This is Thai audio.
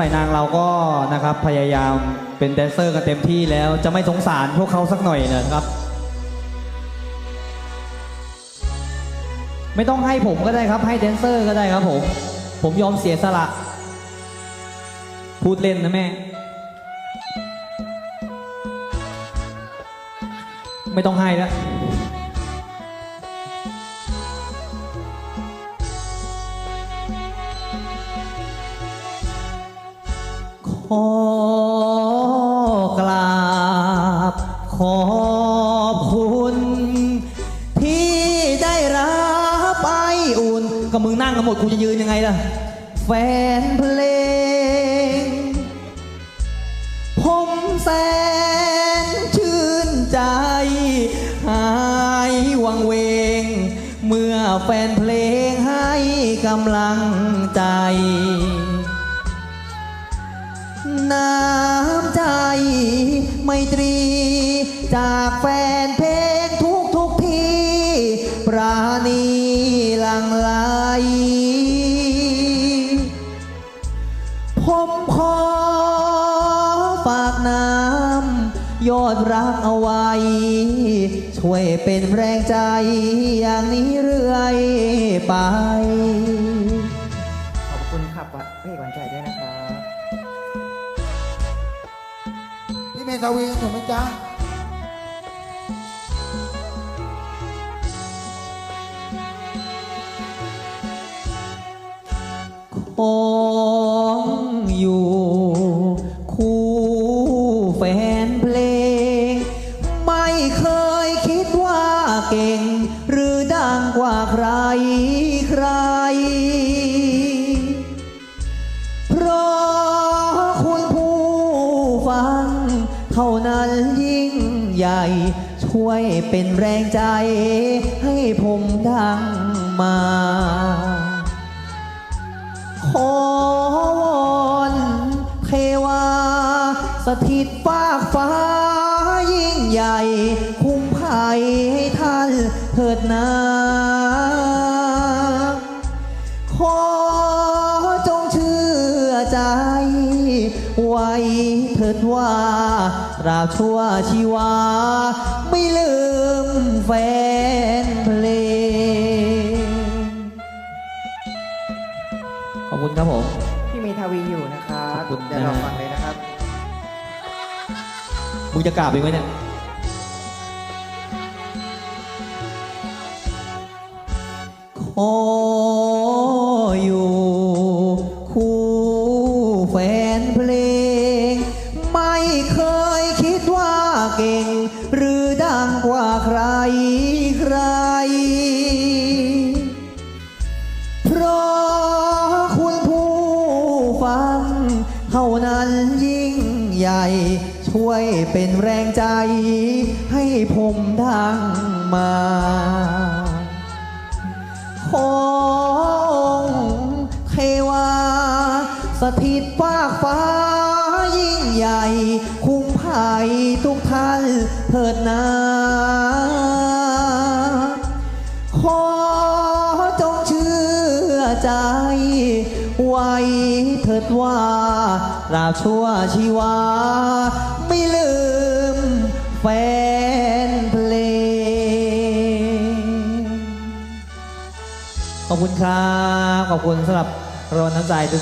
ฝ่ายนางเราก็นะครับพยายามเป็นแดนเซอร์กันเต็มที่แล้วจะไม่สงสารพวกเขาสักหน่อยนะครับ ไม่ต้องให้ผมก็ได้ครับให้แดนเซอร์ก็ได้ครับผม ผมยอมเสียสละ พูดเล่นนะแม่ ไม่ต้องให้แล้ว ขอกราบ ขอบคุณ ที่ได้รับไออุ่น ก็มึงนั่งกันหมดกูจะยืนยังไงล่ะ แฟนเพลง ผมแสนชื่นใจ หายวังเวง เมื่อแฟนเพลงให้กำลังใจ น้ำใจไมตรี จากแฟนเพลงทุกทุกทีปราณีหลังไหลผมขอฝากน้ำยอดรักเอาไว้ ช่วยเป็นแรงใจอย่างนี้เรื่อยไป เมธาวีถูกไหมจ๊ะของอยู่คู่แฟนเพลง ไม่เคยคิดว่าเก่ง หรือดังกว่าใครใคร เพราะ ใหญ่ ช่วยเป็นแรงใจ ให้ผมดังมา ขอวอนเทวา สถิตฟากฟ้ายิ่งใหญ่ คุ้มภัยให้ท่านเถิดนาขอจงเชื่อใจ ไว้เถิดว่า ราบชั่วชีวา ไม่ลืมแฟนเพลง ขอบคุณครับผม พี่เมทาวีอยู่นะครับ ขอบคุณเดี๋ยวเรานะฮะฟังเลยนะครับ มึงจะกราบอีกไหมเนี่ย ขออยู่ คู่แฟนเพลง เก่ง หรือดังกว่าใครใคร เพราะคุณผู้ฟัง เท่านั้นยิ่งใหญ่ ช่วยเป็นแรงใจ ให้ผมดังมาของเทวาสถิตฟากฟ้า ยิ่งใหญ่ คุ้มภัยทุกท่านเถิดนาขอจงเชื่อใจ ไว้เถิดว่าราบชั่วชีวา ไม่ลืมแฟนเพลง ขอบคุณครับ ขอบคุณสำหรับรางวัลน้ำใจทุก